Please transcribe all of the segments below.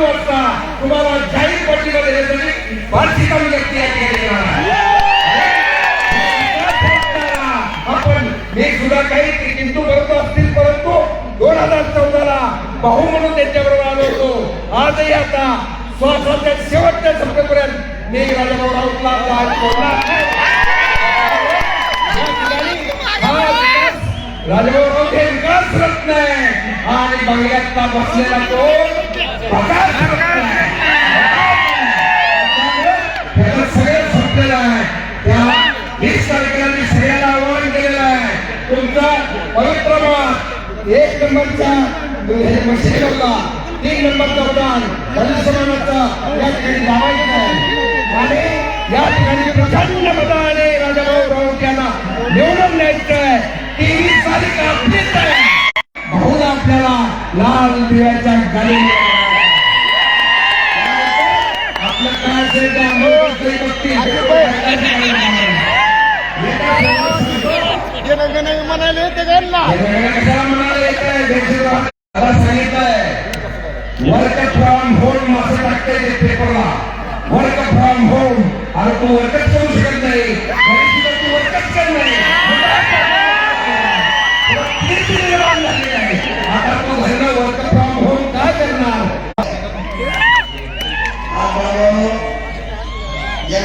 वाजता तुम्हाला जाहीर पट्टीमध्ये देण्यासाठी सगळी भारतीय तालुक्यातली या ठिकाणी आपण मी सुद्धा काही किंतु करतो असतील परंतु दोन हजार चौदाला भाऊ म्हणून त्यांच्याबरोबर आलो होतो. आजही आता श्वासाच्या शेवटच्या संपेपर्यंत मी राजाभाऊ राऊतला आपला हात सोडणार हा विकास राऊत हे विकास रत्न आहे आणि बंगल्यातला बसलेला तो? सगळं संपलेलं आहे त्या वीस तारखेला सगळ्यांना आवाहन केलेलं आहे तुमचा पवित्र एक नंबरचा हे होता तीन नंबरचा उडान धनुष्यमानाचा या ठिकाणी आहे आणि या ठिकाणी प्रचंड मताने राजाभाऊ राऊत यांना निवडून न्यायचं आहे तेवीस तारीख आपलीच आहे भाऊला आपल्याला लाल दिव्याच्या गाडी वर्क फ्रॉम होम असं टाकतंय ते पेपरला वर्क फ्रॉम होम अरे तू वर्कच करू शकत नाही तू वर्कच कर नाही. आता तू घरनं वर्क फ्रॉम होम काय करणार या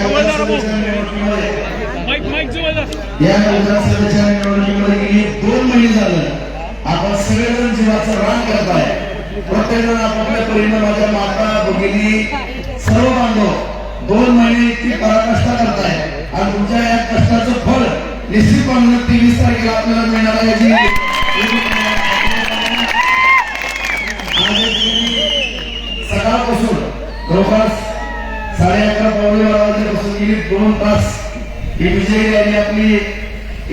सगळेजण जीवाचं रान करत आहे प्रत्येक जण आपापल्या परीनं माझ्या माता भगिनी सर्व बांधव दोन महिने इतकी पराकष्टा करताय. आणि तुमच्या या कष्टाचं फळ निश्चितपणे तेवीस तारखेला आपल्याला मिळणार आहे. जी सकाळपासून जवळपास साडे अकरा पावणे बारा वाजल्यापासून गेली. दोन तास ही विजयी रॅली आपली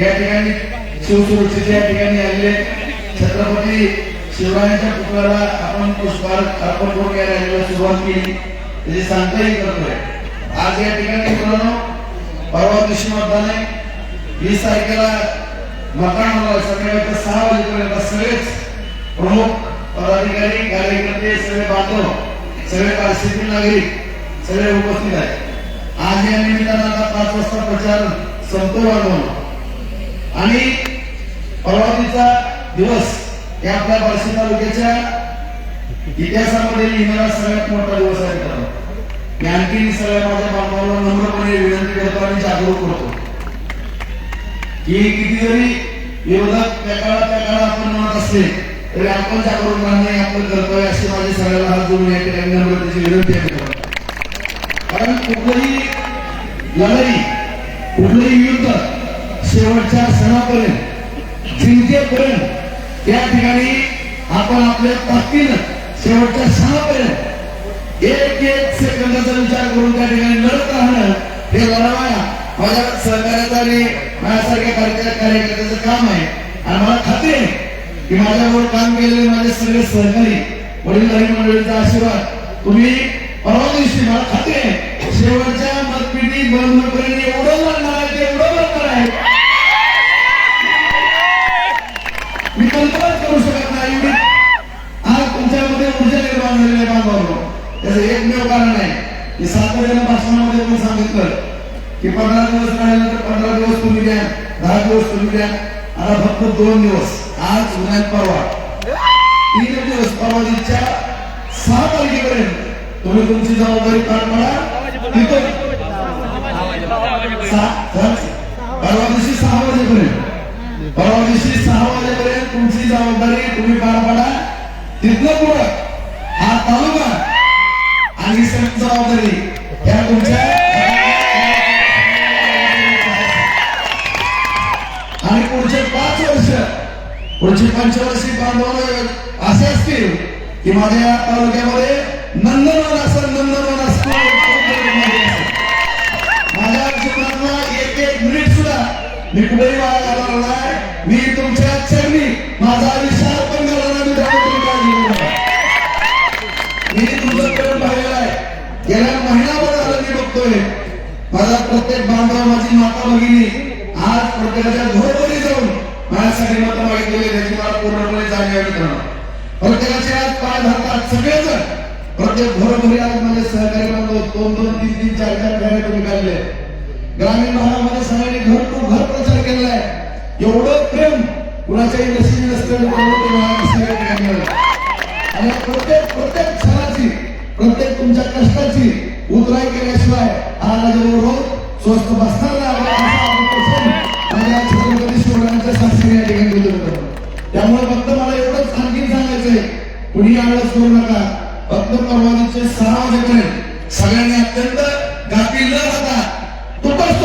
या ठिकाणी शिवसुरक्षेच्या या ठिकाणी आलेले छत्रपती शिवरायांच्या पुतळ्याला आपण पुष्पहार अर्पण करून घ्यायला सुरुवात केली. त्याची सांगताही करतोय. आज या ठिकाणी मित्रांनो परवा दिवशी मतदान आहे. वीस तारखेला मतदान होणार सकाळी सहा वाजेपर्यंत सगळेच प्रमुख पदाधिकारी कार्यकर्ते सगळे बांधव सगळे कारशेतील नागरिक सगळे उपस्थित आहेत. आज या निमित्तानं आता पाच वाजता प्रचार संपतो वाढवून आणि परवा दिवसा दिवस हे आपल्या बार्शी तालुक्याच्या इतिहासामध्ये लिहिणारा सगळ्यात मोठा दिवस आहे मित्रांनो. मी आणखी सगळ्या माझ्या बांधवांना नम्रपणे विनंती करतो आणि जागरूक करतो की किती जरी विरोधक त्या काळात त्या काळात आपण म्हणत असले तरी आपण जागरूक राहणे आपण कर्तव्य अशी माझी सगळ्याला हात जोडून या ठिकाणी नम्रतेची विनंती आहे कारण कुठलंही लढाई कुठलंही युद्ध शेवटच्या सणापर्यंत जिंकेपर्यंत या ठिकाणी आपण आपल्या ताकदीनं शेवटच्या सहापर्यंत एक एक सेकंदाचा विचार करून त्या ठिकाणी लढत राहणं हे लढवाया माझ्या सहकार्याचं आणि माझ्यासारख्या कार्य कार्यकर्त्याचं काम आहे. आणि मला खात्री आहे की माझ्याबरोबर काम केलेले माझे सगळे सहकारी वडीलधारी मंडळींचा आशीर्वाद तुम्ही परवा दिवशी मला खात्री आहे शेवटच्या मतपेटी बंद एवढं त्याचं एकमेव कारण आहे की सातव्या भाषणामध्ये मी सांगितलं की पंधरा दिवस राहिल्यानंतर पंधरा दिवस तुम्ही द्या दहा दिवस तुम्ही द्या. आता फक्त दोन दिवस. आज उद्या परवा. तीन दिवस परवाजीच्या सहा तारखेपर्यंत तुम्ही तुमची जबाबदारी पार पाडा. तिथं परवा दिवशी सहा वाजेपर्यंत. परवा दिवशी सहा वाजेपर्यंत तुमची जबाबदारी तुम्ही पार पाडा. तिथलं पुढं आणि पुढचे पाच वर्ष पुढची पंचवर्षी बांधव असे असतील की माझ्या तालुक्यामध्ये नंदनवन असं नंदनवन असतो माझ्या जीवनातला एक एक मिनिट सुद्धा मी कुठेही वाया घालवणार नाही. मी तुमच्या चरणी माझा आयुष्य अर्पण करणार मी त्याबद्दल काळजी मी तुमचं प्रेम पाहिलेलं आहे. गेल्या महिनाभर झालं मी बघतोय. माझा प्रत्येक बांधव माझी माता भगिनी प्रत्येकाच्या घरोघरी जाऊन माझ्यासाठी मत मागितलेली त्याची मला पूर्णपणे जाणीव मित्रांनो. प्रत्येकाचे आज पाय धरतात सगळेजण. प्रत्येक घरोघरी आज माझे सहकारी बांधव दोन दोन तीन तीन चार चार घरे तुम्ही काढले ग्रामीण भागामध्ये सगळ्यांनी घर टू घर प्रचार केलेला आहे. एवढं प्रेम कुणाच्याही नशीब नसतं ठिकाणी आणि प्रत्येक प्रत्येक क्षणाची प्रत्येक तुमच्या कष्टाची उतराई केल्याशिवाय आज राजगौरव स्वस्त बसताना त्यामुळे फक्त मला एवढंच आणखी सांगायचंय कुणी आळस करू नका. फक्त परवानगीचे सहा वाजेपर्यंत. सगळ्यांनी अत्यंत गाफील न राहता तुटच